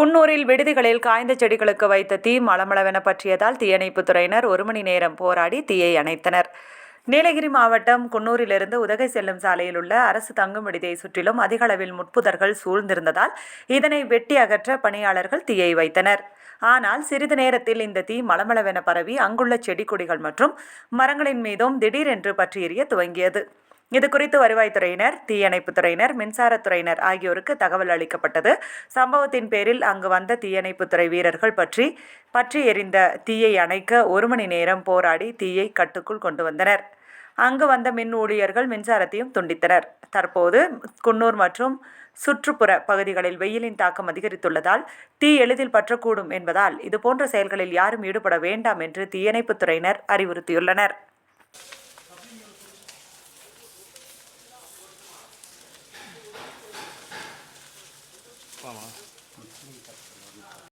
குன்னூரில் விடுதிகளில் காய்ந்த செடிகளுக்கு வைத்த தீ மலமளவென பற்றியதால் தீயணைப்புத் துறையினர் ஒரு மணி நேரம் போராடி தீயை அணைத்தனர். நீலகிரி மாவட்டம் குன்னூரிலிருந்து உதகை செல்லும் சாலையில் உள்ள அரசு தங்கும் விடுதியை சுற்றிலும் அதிக அளவில் முட்புதர்கள் சூழ்ந்திருந்ததால் இதனை வெட்டி அகற்ற பணியாளர்கள் தீயை வைத்தனர். ஆனால் சிறிது நேரத்தில் இந்த தீ மளமளவென பரவி அங்குள்ள செடி கொடிகள் மற்றும் மரங்களின் மீதும் திடீரென்று பற்றி எரிய துவங்கியது. இது குறித்து வருவாய்த்துறையினர் தீயணைப்பு துறையினர் மின்சாரத்துறையினர் ஆகியோருக்கு தகவல் அளிக்கப்பட்டது. சம்பவத்தின் பேரில் அங்கு வந்த தீயணைப்புத்துறை வீரர்கள் பற்றி பற்றி எரிந்த தீயை அணைக்க ஒரு மணி நேரம் போராடி தீயை கட்டுக்குள் கொண்டு வந்தனர். அங்கு வந்த மின் ஊழியர்கள் மின்சாரத்தையும் துண்டித்தனர். தற்போது குன்னூர் மற்றும் சுற்றுப்புற பகுதிகளில் வெயிலின் தாக்கம் அதிகரித்துள்ளதால் தீ எளிதில் பற்றக்கூடும் என்பதால் இதுபோன்ற செயல்களில் யாரும் ஈடுபட வேண்டாம் என்று தீயணைப்புத்துறையினர் அறிவுறுத்தியுள்ளனர். 挂完，